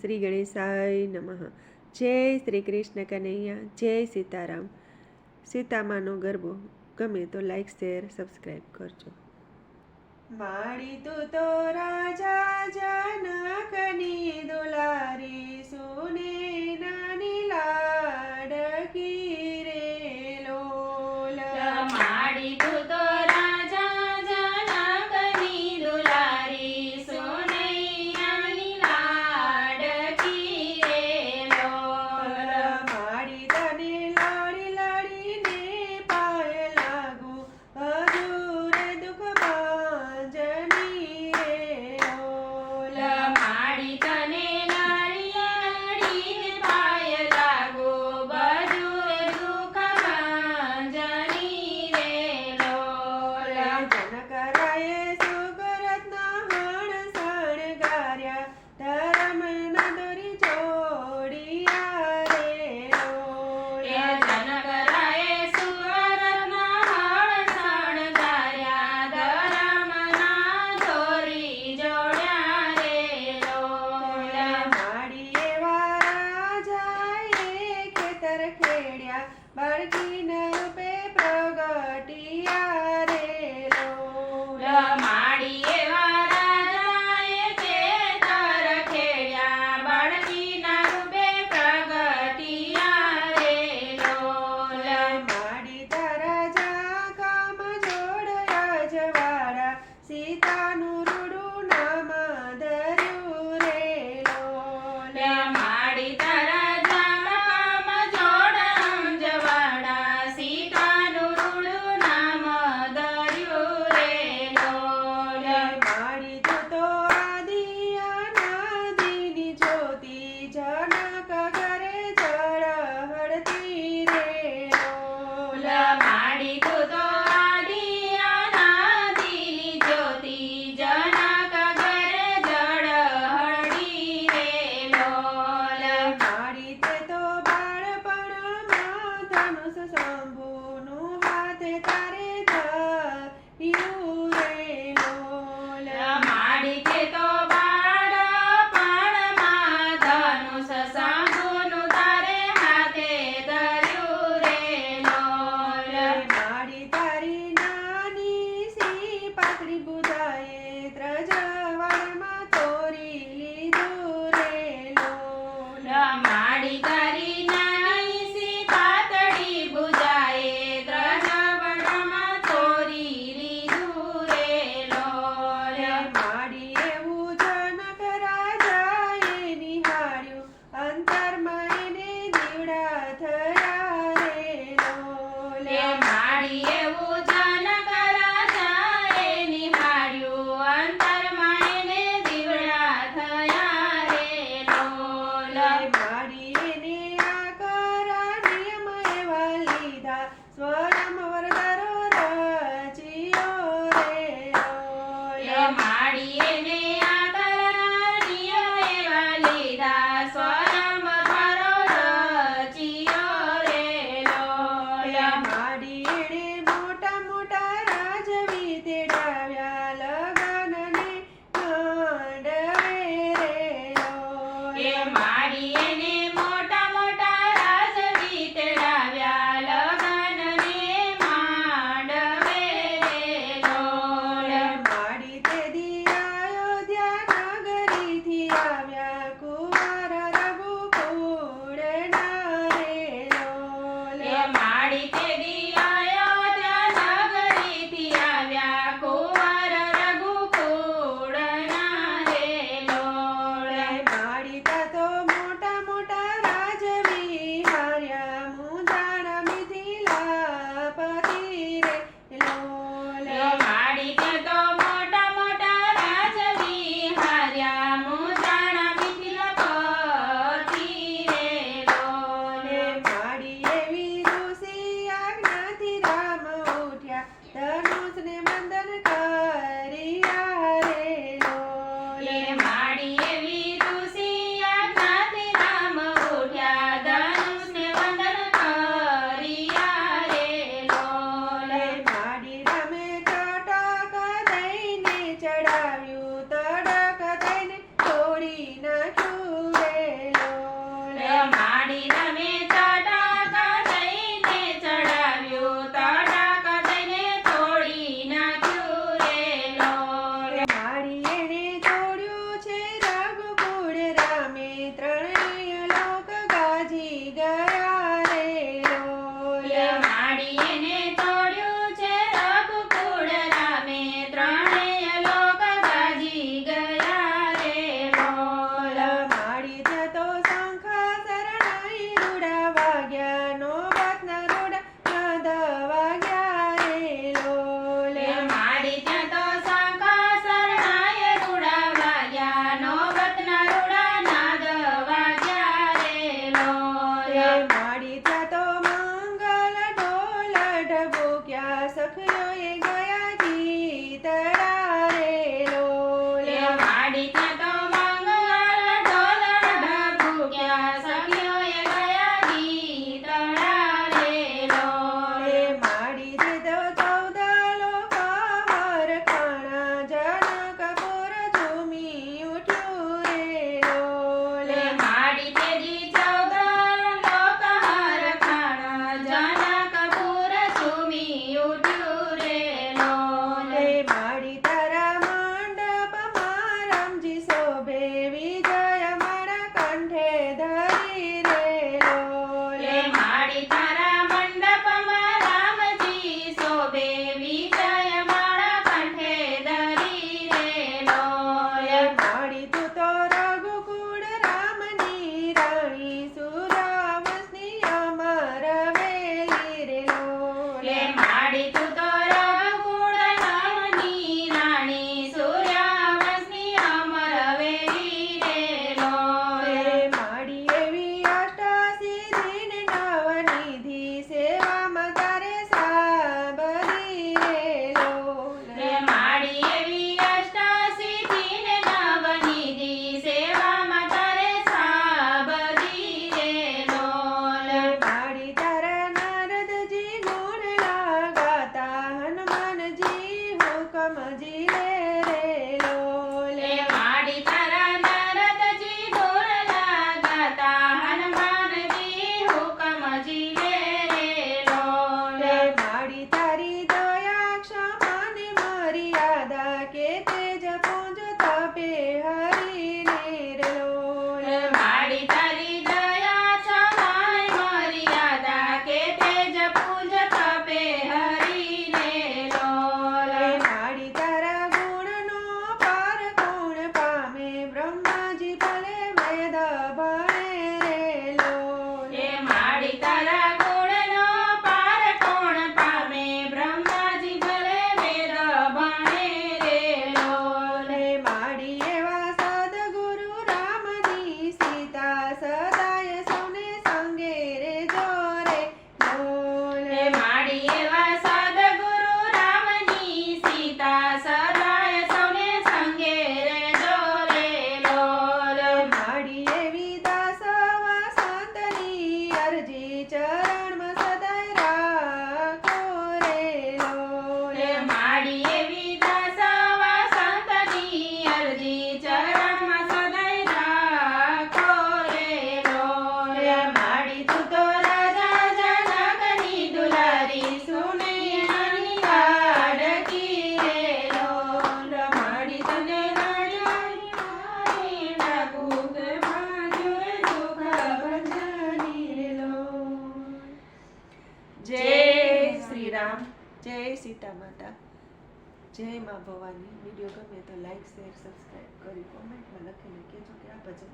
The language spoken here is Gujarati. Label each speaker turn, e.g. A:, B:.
A: શ્રી ગણેશાય નમઃ. જય શ્રી કૃષ્ણ કનૈયા, જય સીતારામ. સીતામાનો ગરબો. ગમે તો લાઈક શેર સબસ્ક્રાઈબ કરજો. માણી તું તો રાજા જનકની દુલારી.
B: సీతాను ಮಾಡಿಯೆವು સીતા માતા. જય મા ભવાની. વીડિયો ગમે તો લાઈક શેર સબસ્ક્રાઈબ કરી કોમેન્ટમાં લખીને કહેજો કે આ ભજન